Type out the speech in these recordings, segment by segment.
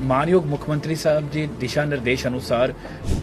ਮਾਨਯੋਗ ਮੁੱਖ ਮੰਤਰੀ ਸਾਹਿਬ ਜੀ, ਦਿਸ਼ਾ ਨਿਰਦੇਸ਼ ਅਨੁਸਾਰ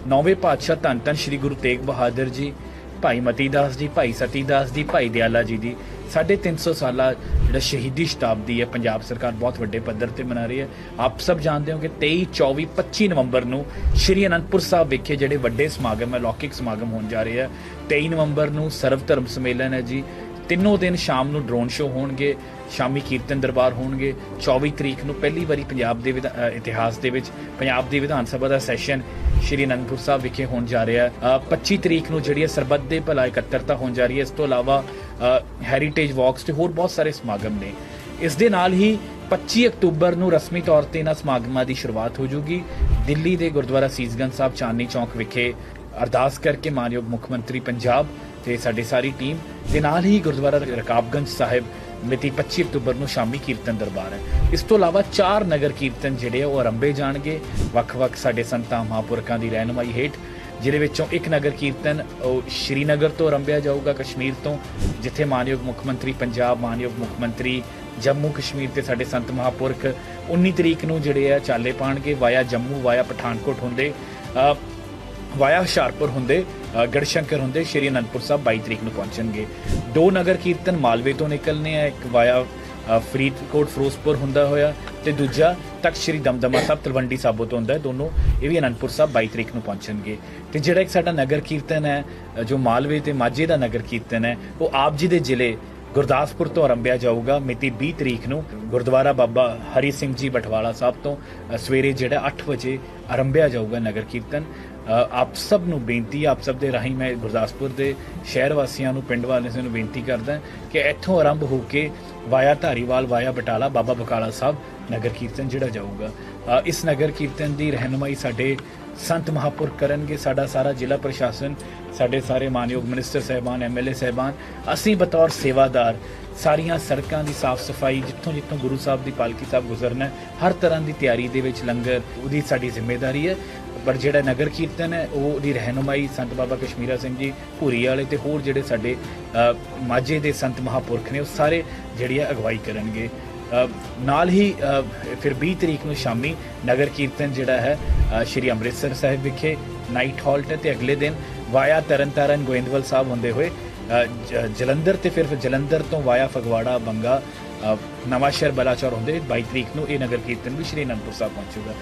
ਨੌਵੇਂ ਪਾਤਸ਼ਾਹ ਧੰਨ ਧੰਨ ਸ੍ਰੀ ਗੁਰੂ ਤੇਗ ਬਹਾਦਰ ਜੀ, ਭਾਈ ਮਤੀਦਾਸ ਜੀ, ਭਾਈ ਸਤੀਦਾਸ ਜੀ, ਭਾਈ ਦਿਆਲਾ ਜੀ ਦੀ 350 ਸਾਲਾ ਜਿਹੜਾ ਸ਼ਹੀਦੀ ਸ਼ਤਾਬਦੀ ਹੈ, ਪੰਜਾਬ ਸਰਕਾਰ ਬਹੁਤ ਵੱਡੇ ਪੱਧਰ ਤੇ ਮਨਾ ਰਹੀ ਹੈ। ਆਪ ਸਭ ਜਾਣਦੇ ਹੋ ਕਿ 23 24 25 ਨਵੰਬਰ ਨੂੰ ਸ਼੍ਰੀ ਅਨੰਦਪੁਰ ਸਾਹਿਬ ਵਿਖੇ ਜਿਹੜੇ ਵੱਡੇ ਸਮਾਗਮ ਹੈ, ਲੌਕਿਕ ਸਮਾਗਮ ਹੋਣ ਜਾ ਰਹੇ ਆ 23 ਨਵੰਬਰ ਨੂੰ ਸਰਵ ਧਰਮ ਸੰਮੇਲਨ ਹੈ ਜੀ। ਤਿੰਨੋਂ ਦਿਨ ਸ਼ਾਮ ਨੂੰ ਡਰੋਨ ਸ਼ੋ ਹੋਣਗੇ, ਸ਼ਾਮੀ ਕੀਰਤਨ ਦਰਬਾਰ ਹੋਣਗੇ। 24 ਤਰੀਕ ਨੂੰ ਪਹਿਲੀ ਵਾਰੀ ਪੰਜਾਬ ਦੇ ਵਿਧਾ- ਇਤਿਹਾਸ ਦੇ ਵਿੱਚ ਪੰਜਾਬ ਦੀ ਵਿਧਾਨ ਸਭਾ ਦਾ ਸੈਸ਼ਨ ਸ਼੍ਰੀ ਅਨੰਦਪੁਰ ਸਾਹਿਬ ਵਿਖੇ ਹੋਣ ਜਾ ਰਿਹਾ ਹੈ। 25 ਤਰੀਕ ਨੂੰ ਜਿਹੜੀ ਹੈ ਸਰਬੱਤ ਦੇ ਭਲਾ ਇਕੱਤਰਤਾ ਹੋਣ ਜਾ ਰਹੀ ਹੈ। ਇਸ ਤੋਂ ਇਲਾਵਾ ਹੈਰੀਟੇਜ ਵਾਕਸ ਤੇ ਹੋਰ ਬਹੁਤ ਸਾਰੇ ਸਮਾਗਮ ਨੇ। ਇਸ ਦੇ ਨਾਲ ਹੀ 25 ਅਕਤੂਬਰ ਨੂੰ ਰਸਮੀ ਤੌਰ ਤੇ ਇਹਨਾਂ ਸਮਾਗਮਾਂ ਦੀ ਸ਼ੁਰੂਆਤ ਹੋ ਜਾਊਗੀ ਦਿੱਲੀ ਦੇ ਗੁਰਦੁਆਰਾ ਸੀਸਗੰਜ ਸਾਹਿਬ ਚਾਂਦਨੀ ਚੌਕ ਵਿਖੇ ਅਰਦਾਸ ਕਰਕੇ ਮਾਨਯੋਗ ਮੁੱਖ ਮੰਤਰੀ ਪੰਜਾਬ ਤੇ ਸਾਡੀ ਸਾਰੀ ਟੀਮ ਦੇ ਨਾਲ ਹੀ ਗੁਰਦੁਆਰਾ ਰਕਾਬਗੰਜ ਸਾਹਿਬ ਮਿਤੀ 25 ਅਕਤੂਬਰ ਨੂੰ ਸ਼ਾਮੀ ਕੀਰਤਨ ਦਰਬਾਰ ਹੈ। ਇਸ ਤੋਂ ਇਲਾਵਾ ਚਾਰ ਨਗਰ ਕੀਰਤਨ ਜਿਹੜੇ ਆ, ਉਹ ਆਰੰਭੇ ਜਾਣਗੇ। ਵੱਖ-ਵੱਖ ਸਾਡੇ ਸੰਤਾਂ ਮਹਾਂਪੁਰਖਾਂ ਦੀ ਰਹਿਨੁਮਾਈ ਹੇਠ, ਜਿਹਦੇ ਵਿੱਚੋਂ ਇੱਕ ਨਗਰ ਕੀਰਤਨ, ਉਹ ਸ਼੍ਰੀਨਗਰ ਤੋਂ ਆਰੰਭਿਆ ਜਾਊਗਾ ਕਸ਼ਮੀਰ ਤੋਂ, ਜਿੱਥੇ ਮਾਨਯੋਗ ਮੁੱਖ ਮੰਤਰੀ ਪੰਜਾਬ, ਮਾਨਯੋਗ ਮੁੱਖ ਮੰਤਰੀ ਜੰਮੂ ਕਸ਼ਮੀਰ ਤੇ ਸਾਡੇ ਸੰਤ ਮਹਾਂਪੁਰਖ 19 ਤਰੀਕ ਨੂੰ ਜਿਹੜੇ ਆ ਚਾਲੇ ਪਾਣਗੇ ਵਾਇਆ ਜੰਮੂ, ਵਾਇਆ ਪਠਾਨਕੋਟ ਹੁੰਦੇ। ਵਾਇਆ ਹੁਸ਼ਿਆਰਪੁਰ ਹੁੰਦੇ ਗੜਸ਼ੰਕਰ ਹੁੰਦੇ, ਸ਼੍ਰੀ ਅਨੰਦਪੁਰ ਸਾਹਿਬ 22 ਤਰੀਕ ਨੂੰ ਪਹੁੰਚਣਗੇ। ਦੋ ਨਗਰ ਕੀਰਤਨ ਮਾਲਵੇ ਤੋਂ ਨਿਕਲਨੇ ਆ, ਇੱਕ ਵਾਇਆ ਫਰੀਦਕੋਟ, ਫਿਰੋਜ਼ਪੁਰ ਹੁੰਦਾ ਹੋਇਆ ਤੇ ਦੂਜਾ ਤਖਤ ਸ਼੍ਰੀ ਦਮਦਮਾ ਸਾਹਿਬ, ਤਲਵੰਡੀ ਸਾਬੋ ਤੋਂ ਹੁੰਦਾ, ਦੋਨੋਂ ਇਹ ਵੀ ਅਨੰਦਪੁਰ ਸਾਹਿਬ 22 ਤਰੀਕ ਨੂੰ ਪਹੁੰਚਣਗੇ। ਤੇ ਜਿਹੜਾ ਇੱਕ ਸਾਡਾ ਨਗਰ ਕੀਰਤਨ ਹੈ ਜੋ ਮਾਲਵੇ ਤੇ ਮਾਝੇ ਦਾ ਨਗਰ ਕੀਰਤਨ ਹੈ, ਉਹ ਆਪ ਜੀ ਦੇ ਜ਼ਿਲ੍ਹੇ ਗੁਰਦਾਸਪੁਰ ਤੋਂ ਆਰੰਭਿਆ ਜਾਊਗਾ, ਮਿਤੀ 20 ਤਰੀਕ ਨੂੰ। ਗੁਰਦੁਆਰਾ ਬਾਬਾ ਹਰੀ ਸਿੰਘ ਜੀ ਬਟਵਾਲਾ ਸਾਹਿਬ ਤੋਂ ਸਵੇਰੇ ਜਿਹੜਾ 8 ਵਜੇ ਆਰੰਭਿਆ ਜਾਊਗਾ ਨਗਰ ਕੀਰਤਨ। ਆਪ ਸਭ ਨੂੰ ਬੇਨਤੀ ਆਪ ਸਭ ਦੇ ਰਾਹੀਂ ਮੈਂ ਗੁਰਦਾਸਪੁਰ ਦੇ ਸ਼ਹਿਰ ਵਾਸੀਆਂ ਨੂੰ, ਪਿੰਡ ਵਾਸੀਆਂ ਨੂੰ ਬੇਨਤੀ ਕਰਦਾ ਕਿ ਇੱਥੋਂ ਆਰੰਭ ਹੋ ਕੇ ਵਾਇਆ ਧਾਰੀਵਾਲ, ਵਾਇਆ ਬਟਾਲਾ, ਬਾਬਾ ਬਕਾਲਾ ਸਾਹਿਬ ਨਗਰ ਕੀਰਤਨ ਜਿਹੜਾ ਜਾਊਗਾ। ਇਸ ਨਗਰ ਕੀਰਤਨ ਦੀ ਰਹਿਨਮਾਈ ਸਾਡੇ ਸੰਤ ਮਹਾਪੁਰਖ ਕਰਨਗੇ, ਸਾਡਾ ਸਾਰਾ ਜ਼ਿਲ੍ਹਾ ਪ੍ਰਸ਼ਾਸਨ, ਸਾਡੇ ਸਾਰੇ ਮਾਨਯੋਗ ਮਿਨਿਸਟਰ ਸਹਿਬਾਨ ਐਮਐਲਏ ਸਹਿਬਾਨ। ਅਸੀਂ ਬਤੌਰ ਸੇਵਾਦਾਰ ਸਾਰੀਆਂ ਸੜਕਾਂ ਦੀ ਸਾਫ਼ ਸਫ਼ਾਈ, ਜਿੱਥੋਂ ਜਿੱਥੋਂ ਗੁਰੂ ਸਾਹਿਬ ਦੀ ਪਾਲਕੀ ਸਾਹਿਬ ਗੁਜ਼ਰਨਾ ਹਰ ਤਰ੍ਹਾਂ ਦੀ ਤਿਆਰੀ ਦੇ ਵਿੱਚ ਲੰਗਰ, ਉਹਦੀ ਸਾਡੀ ਜ਼ਿੰਮੇਵਾਰੀ ਹੈ। ਪਰ ਜਿਹੜਾ ਨਗਰ ਕੀਰਤਨ ਹੈ, ਉਹ ਦੀ ਰਹਿਨੁਮਾਈ ਸੰਤ ਬਾਬਾ ਕਸ਼ਮੀਰਾ ਸਿੰਘ ਜੀ ਭੂਰੀ ਵਾਲੇ ਤੇ ਹੋਰ ਜਿਹੜੇ ਸਾਡੇ ਮਾਝੇ ਦੇ ਸੰਤ ਮਹਾਪੁਰਖ ਨੇ, ਉਹ ਸਾਰੇ ਜਿਹੜੀ ਹੈ ਅਗਵਾਈ ਕਰਨਗੇ। ਨਾਲ ਹੀ ਫਿਰ 20 ਤਰੀਕ ਨੂੰ ਸ਼ਾਮੀ ਨਗਰ ਕੀਰਤਨ ਜਿਹੜਾ ਹੈ ਸ਼੍ਰੀ ਅੰਮ੍ਰਿਤਸਰ ਸਾਹਿਬ ਵਿਖੇ, ਨਾਈਟ ਹਾਲਟ ਹੈ ਤੇ ਅਗਲੇ ਦਿਨ ਵਾਇਆ ਤਰਨਤਾਰਨ ਗੋਇੰਦਵਾਲ ਸਾਹਿਬ ਹੁੰਦੇ ਹੋਏ ਜਲੰਧਰ ਤੇ ਫਿਰ ਜਲੰਧਰ ਤੋਂ ਵਾਇਆ ਫਗਵਾੜਾ ਬੰਗਾ ਅ, ਨਵਾਂ ਸ਼ਹਿਰ ਬਲਾਚੌਰ ਹੁੰਦੇ 22 ਤਰੀਕ ਨੂੰ ਇਹ ਨਗਰ ਕੀਰਤਨ ਵੀ ਸ਼੍ਰੀ ਅਨੰਦਪੁਰ ਸਾਹਿਬ ਪਹੁੰਚੂਗਾ।